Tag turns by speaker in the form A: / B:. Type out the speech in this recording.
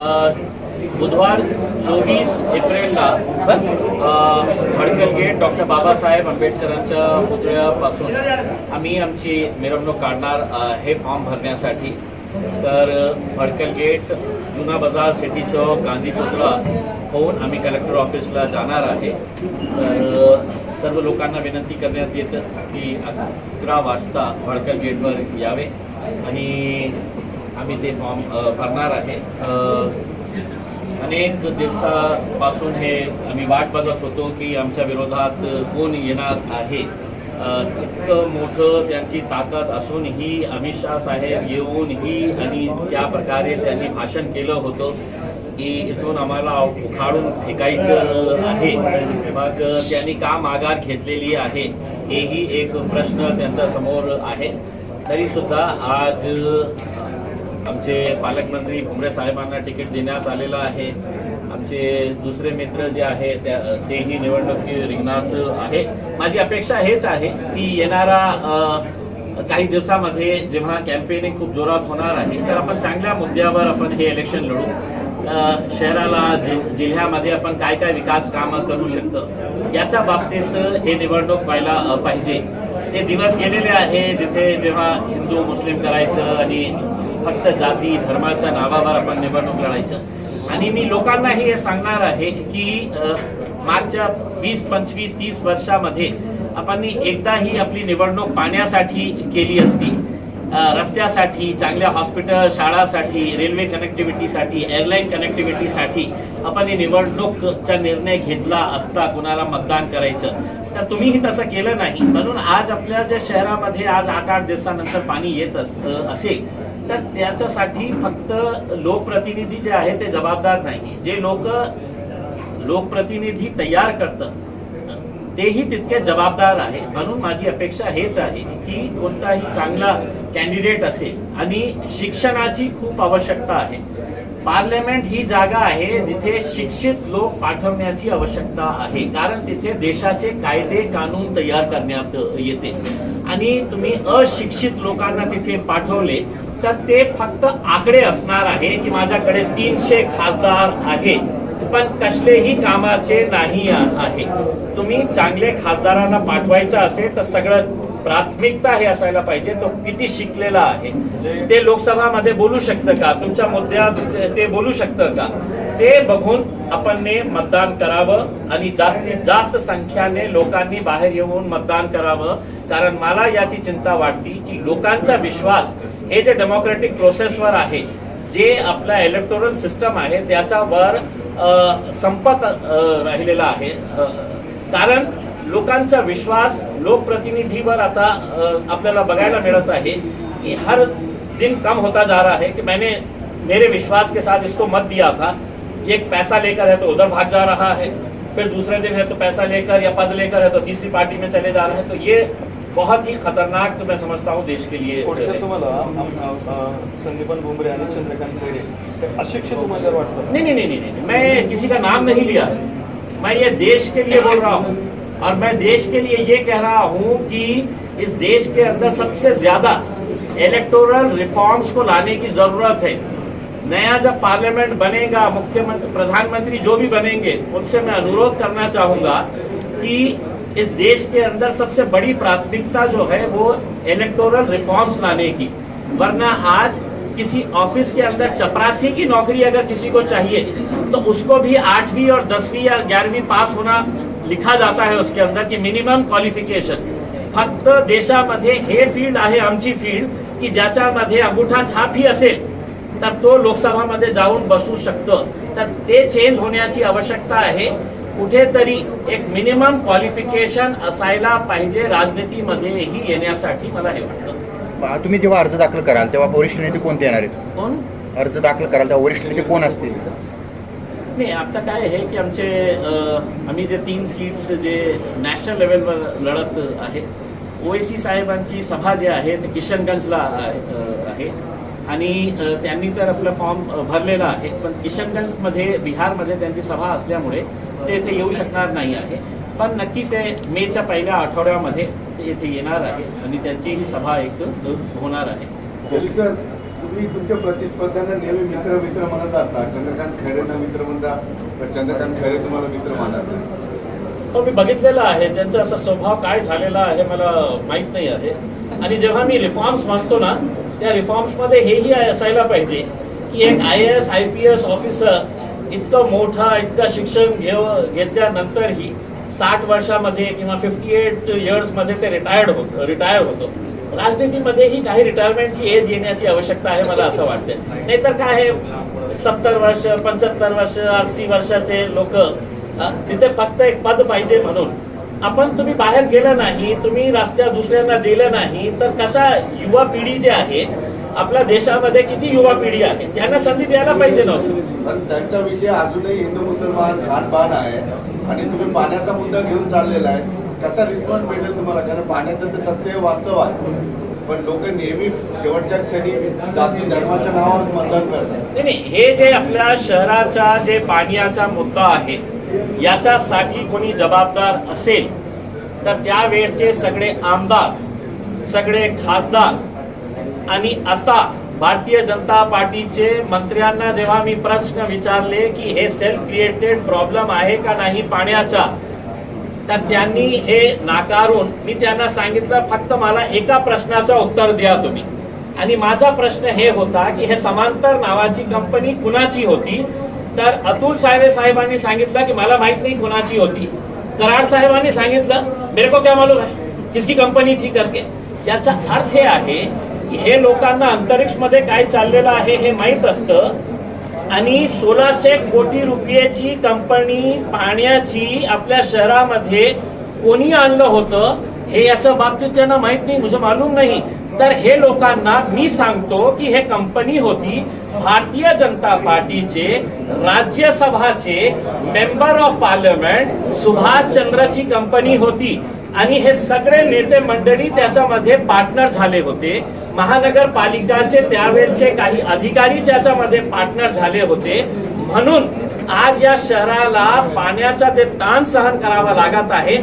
A: बुधवार चोवीस एप्रिलला भडकल गेट डॉक्टर बाबासाहेब आंबेडकरांच्या पुतळ्यापासून आम्ही आमची मिरवणूक काढणार हे फॉर्म भरण्यासाठी. तर भडकल गेट जुना बाजार सिटी चौक गांधी पुतळा होऊन आम्ही कलेक्टर ऑफिसला जाणार आहे. तर सर्व लोकांना विनंती करण्यात येतं की अकरा वाजता भडकल गेटवर यावे आणि आम्ही ते फॉर्म भरणार आहे. अनेक दिवसापासून हे आम्ही वाट बघत होतो की आमच्या विरोधात कोण येणार आहे. इतकं मोठं त्यांची ताकद असूनही अमित शाह साहेब येऊनही आणि त्या प्रकारे त्यांनी भाषण केलं होतं की इथून आम्हाला उखाडून फेकायचं आहे. मग त्यांनी का माघार घेतलेली आहे हेही एक प्रश्न त्यांच्यासमोर आहे. तरीसुद्धा आज आमचे पालकमंत्री भुमरे साहेबांना तिकीट देण्यात आलेलं आहे. आमचे दुसरे मित्र जे आहे त्या तेही निवडणुकी रिंगणात आहे. माझी अपेक्षा हेच आहे की येणारा काही दिवसामध्ये जेव्हा कॅम्पेनिंग खूप जोरात होणार आहे तर आपण चांगल्या मुद्द्यावर आपण हे इलेक्शन लढू. शहराला जि जिल्ह्यामध्ये आपण काय काय विकास कामं करू शकतो याच्या बाबतीत हे निवडणूक व्हायला पाहिजे. ते दिवस गेलेले आहे जिथे जेव्हा हिंदू मुस्लिम करायचं आणि फक्त जाती धर्माच्या नावावर आपण निवडणूक लढायचं. आणि मी लोकांनाही हे सांगणार आहे की मागच्या वीस पंचवीस तीस वर्षामध्ये आपण एकदाही आपली निवडणूक पाण्यासाठी केली असती. रस्त्यासाठी चांगल्या हॉस्पिटल शाळासाठी रेल्वे कनेक्टिव्हिटीसाठी एअरलाईन कनेक्टिव्हिटीसाठी आपण निवडणूकचा निर्णय घेतला असता कुणाला मतदान करायचं. तर तुम्हीही तसं केलं नाही. म्हणून आज आपल्या ज्या शहरामध्ये आज आठ आठ दिवसानंतर पाणी येत असेल तर त्याच्यासाठी फक्त लोकप्रतिनिधी जे आहे ते जबाबदार नाही जे लोक लोकप्रतिनिधी तयार करतात तेही तितके जबाबदार आहे म्हणून माझी अपेक्षा हेच आहे की कोणताही चांगला कॅन्डिडेट असेल आणि शिक्षणाची खूप आवश्यकता आहे. पार्लमेंट ही जागा आहे जिथे शिक्षित लोक पाठवण्याची आवश्यकता आहे. कारण तिथे देशाचे कायदे कानून तयार करण्यात येते. आणि तुम्ही अशिक्षित लोकांना तिथे पाठवले तर ते फक्त आकडे असणार आहे की माझ्याकडे तीनशे खासदार आहे पण कसलेही कामाचे नाही आहे. तुम्ही चांगले खासदारांना पाठवायचं असेल तर सगळं प्राथमिकता हे असायला पाहिजे तो किती शिकलेला आहे. ते लोकसभामध्ये बोलू शकतं का? तुमच्या मुद्द्यात ते- ते बोलू शकतं का? ते बघून आपण ने मतदान करावं आणि जास्तीत जास्त संख्याने लोकांनी बाहेर येऊन मतदान करावं. कारण मला याची चिंता वाटते की लोकांचा विश्वास हे जे डेमोक्रेटिक प्रोसेसवर आहे जे आपला इलेक्टोरल सिस्टम आहे त्याच्यावर संपत राहिलेला आहे. कारण लोकांचा विश्वास लोकप्रतिनिधीवर आता आपल्याला बघायला मिळत आहे की हर दिन कम होता जा रहा है कि मैंने मेरे विश्वास के साथ इसको मत दिया था। एक पैसा लेकर है तो उधर भाग जा रहा है फिर दूसरे दिन है तो पैसा लेकर या पद लेकर है तो तीसरी पार्टी में चले जा रहे हैं। तो ये बहुत ही खतरनाक मैं समझता हूँ देश के लिए
B: तुम्हाला संदीपन भुमरे आणि चंद्रकांत खैरे अशिक्षित उमेदवार वाटतात
A: नहीं नहीं नहीं नहीं नहीं मैं किसी का नाम नहीं लिया। मैं ये देश के लिए बोल रहा हूँ और मैं देश के लिए ये कह रहा हूँ कि इस देश के अंदर सबसे ज़्यादा इलेक्टोरल रिफॉर्म्स को लाने की ज़रूरत है। नया जब पार्लियामेंट बनेगा मुख्यमंत्री प्रधानमंत्री जो भी बनेंगे उनसे मैं अनुरोध करना चाहूँगा कि इस देश के अंदर सबसे बड़ी प्राथमिकता जो है वो इलेक्टोरल रिफॉर्म्स लाने की। वरना आज किसी ऑफ़िस के अंदर चपरासी की नौकरी अगर किसी को चाहिए तो उसको भी आठवीं और दसवीं या ग्यारहवीं पास होना लिखा जाता है उसके अंदर की मिनिमम क्वालिफिकेशन फक्त देशामध्ये हे फ़ील्ड आहे, आमची फ़ील्ड की ज्याच्यामध्ये अंगुठा छाप ही असेल, तर तो लोकसभामध्ये जाऊन बसू शकतो. तर ते चेंज होण्याची आवश्यकता आहे. कुठेतरी एक मिनिमम क्वालिफिकेशन असायला पाहिजे राजनीतीमध्येही येण्यासाठी मला हे वाटतं.
C: तुम्ही जेव्हा अर्ज दाखल कराल तेव्हा वरिष्ठ नेते कोणते येणार आहेत?
A: कोण?
C: अर्ज दाखल कराल तेव्हा वरिष्ठ नेते कोण असतील?
A: नाही आता काय आहे की आमचे आम्ही जे तीन सीट्स जे नॅशनल लेवलवर लढत आहे ओएसी साहेबांची सभा जे आहे ते किशनगंजला आहे आणि त्यांनी तर आपला फॉर्म भरलेला आहे पण किशनगंजमध्ये बिहारमध्ये त्यांची सभा असल्यामुळे ते इथे येऊ शकणार नाही आहे. पण नक्की ते मेच्या पहिल्या आठवड्यामध्ये ते इथे येणार आहे आणि त्यांची ही सभा एक होणार आहे.
D: तुम्ही तुमच्या प्रतिस्पर्ध्यांना नेहमी मित्र मित्र म्हणत असता. चंद्रकांत खैरेंना मित्र म्हणता चंद्रकांत खैरे तुम्हाला मित्र मानत नाही.
A: हो मी बघितलेलं आहे. त्यांचा असा स्वभाव काय झालेला आहे मला माहीत नाही आहे. आणि जेव्हा मी रिफॉर्म्स म्हणतो ना त्या रिफॉर्म्समध्ये हेही असायला पाहिजे की एक I S I P S officer इतकं मोठा इतकं शिक्षण घेव घेतल्यानंतरही साठ वर्षामध्ये किंवा फिफ्टी एट इयर्समध्ये ते रिटायर्ड होत रिटायर होतो. राजनीतीमध्येही काही रिटायरमेंटची एज येण्याची आवश्यकता आहे मला असं वाटतं नाहीतर काय आहे सत्तर वर्ष पंच्याहत्तर वर्ष अस्सी वर्षाचे लोक तिथे फक्त एक पद पाहिजे म्हणून. आपण तुम्ही बाहेर गेलं नाही तुम्ही रस्त्या दुसऱ्यांना दिलं नाही तर कसा युवा पिढी जी आहे आपल्या देशामध्ये किती युवा पिढी आहे त्यांना संधी द्यायला पाहिजे नव्हतं.
D: पण त्यांचा विषय अजूनही हिंदू मुसलमान खान बाण आहे. आणि तुम्ही पाण्याचा मुद्दा घेऊन चाललेला आहे. कसा रिस्पॉन्स भेटेल तुम्हाला? कारण पाण्याचं ते सत्य वास्तव आहे. पण लोक नेहमी शेवटच्या क्षणी जाती धर्माच्या नावावर मतदान करतात.
A: नाही नाही हे जे आपल्या शहराचा जे पाण्याचा मुद्दा आहे याच्यासाठी कोणी जबाबदार असेल तर त्यावेळचे सगळे आमदार सगळे खासदार आणि आता भारतीय जनता पार्टीचे मंत्र्यांना जेव्हा मी प्रश्न विचारले की हे सेल्फ क्रिएटेड प्रॉब्लेम आहे का नाही पाण्याचा तर त्यांनी हे नाकारून मी त्यांना सांगितलं फक्त मला एका प्रश्नाचं उत्तर द्या तुम्ही. आणि माझा प्रश्न हे होता की हे समांतर नावाची कंपनी कुणाची होती? तर अतुल साहेब साहेबांनी सांगितलं की मला माहीत नाही कुणाची होती. कराड साहेबांनी सांगितलं मेरे को क्या मालूम है? किसकी कंपनी थी करके? याचा अर्थ हे आहे की हे लोकांना अंतरिक्षमध्ये काय चाललेलं आहे हे माहीत असतं. आणि सोळाशे कोटी रुपयाची कंपनी पाण्याची आपल्या शहरामध्ये कोणी आणलं होतं हे याच्या बाबतीत त्यांना माहीत नाही मुझे मालूम नाही. तर हे लोकांना मी सांगतो की हे कंपनी होती भारतीय जनता पार्टीचे राज्यसभाचे मेंबर ऑफ पार्लमेंट सुभाष चंद्राची कंपनी होती. आणि हे सगळे नेते मंडळी त्याच्यामध्ये पार्टनर झाले होते. महानगरपालिकाचे त्यावेळचे काही अधिकारी त्याच्यामध्ये पार्टनर झाले होते. म्हणून आज या शहराला पाण्याचा ते ताण सहन करावा लागत आहे.